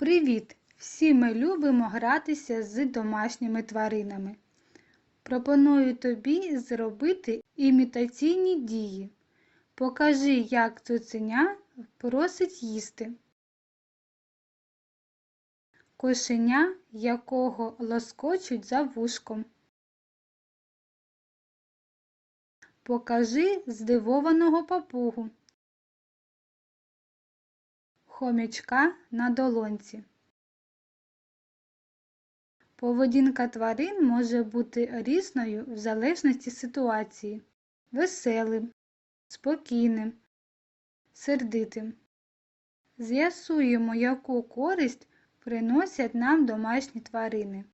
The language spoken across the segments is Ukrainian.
Привіт! Всі ми любимо гратися з домашніми тваринами. Пропоную тобі зробити імітаційні дії. Покажи, як цуценя просить їсти. Кошеня, якого лоскочуть за вушком. Покажи здивованого папугу. Хомячка на долонці. Поведінка тварин може бути різною в залежності ситуації, веселим, спокійним, сердитим. З'ясуємо, яку користь приносять нам домашні тварини.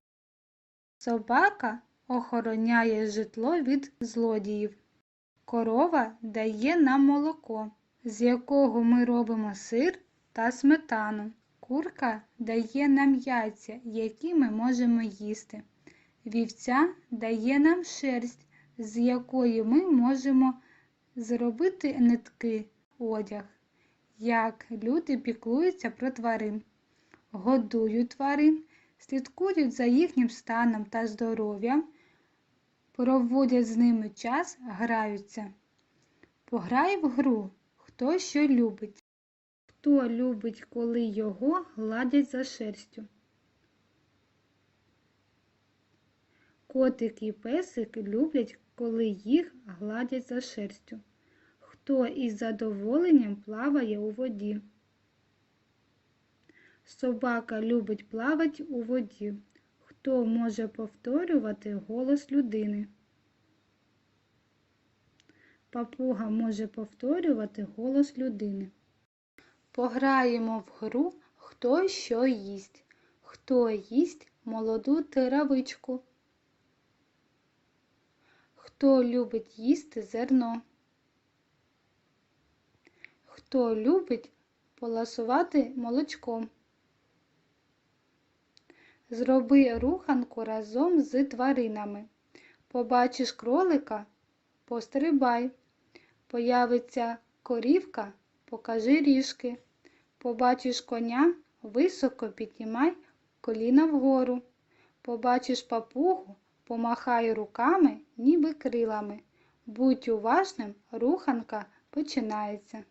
Собака охороняє житло від злодіїв. Корова дає нам молоко, з якого ми робимо сир та сметану. Курка дає нам яйця, які ми можемо їсти. Вівця дає нам шерсть, з якої ми можемо зробити нитки, одяг. Як люди піклуються про тварин, годують тварин, слідкують за їхнім станом та здоров'ям, проводять з ними час, граються. Пограй в гру, хто що любить. Хто любить, коли його гладять за шерстю? Котик і песик люблять, коли їх гладять за шерстю. Хто із задоволенням плаває у воді? Собака любить плавати у воді. Хто може повторювати голос людини? Папуга може повторювати голос людини. Пограємо в гру Хто що їсть. Хто їсть молоду травичку? Хто любить їсти зерно? Хто любить поласувати молочком? Зроби руханку разом з тваринами. Побачиш кролика пострибай. Появиться корівка покажи ріжки. Побачиш коня високо піднімай коліна вгору. Побачиш папугу, помахай руками, ніби крилами. Будь уважним, руханка починається.